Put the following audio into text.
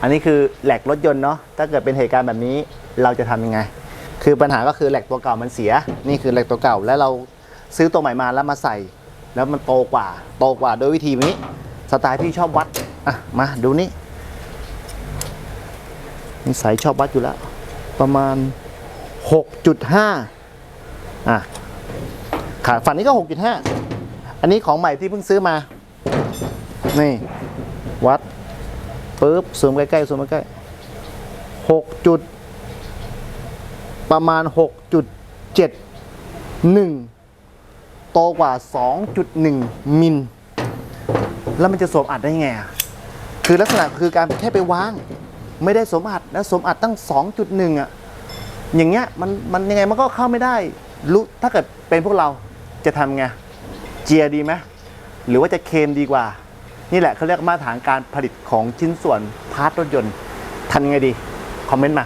อันนี้คือแหลกรถยนต์เนาะถ้าเกิดเป็นเหตุการณ์แบบนี้เราจะทำยังไง คือปัญหาก็คือแหลกตัวเก่ามันเสีย นี่คือแหลกตัวเก่าแล้วเราซื้อตัวใหม่มาแล้วมาใส่ แล้วมันโตกว่า โตกว่าโดยวิธีนี้ สไตล์พี่ชอบวัดอะมาดูนี่นิสัยชอบวัดอยู่แล้ว ประมาณ 6.5 อะขาฝั่งนี้ก็ 6.5 อันนี้ของใหม่ที่เพิ่งซื้อมา นี่ วัด ปึ๊บซูมใกล้ๆซูมใกล้ๆหกจุด ประมาณ6.71โตกว่า 2.1 มิล แล้วมันจะสวมอัดได้ไงอะคือลักษณะคือการแค่ไปวาง ไม่ได้สวมอัดแล้วสวมอัดตั้ง 2.1 อะ อย่างเงี้ยมันมันยังไงมันก็เข้าไม่ได้รู้ถ้าเกิดเป็นพวกเราจะทำไง เจียดีไหมหรือว่าจะเคลมดีกว่า นี่แหละเขาเรียกมาตรฐานการผลิตของชิ้นส่วนพาร์ทรถยนต์ทำยังไงดี คอมเมนต์มา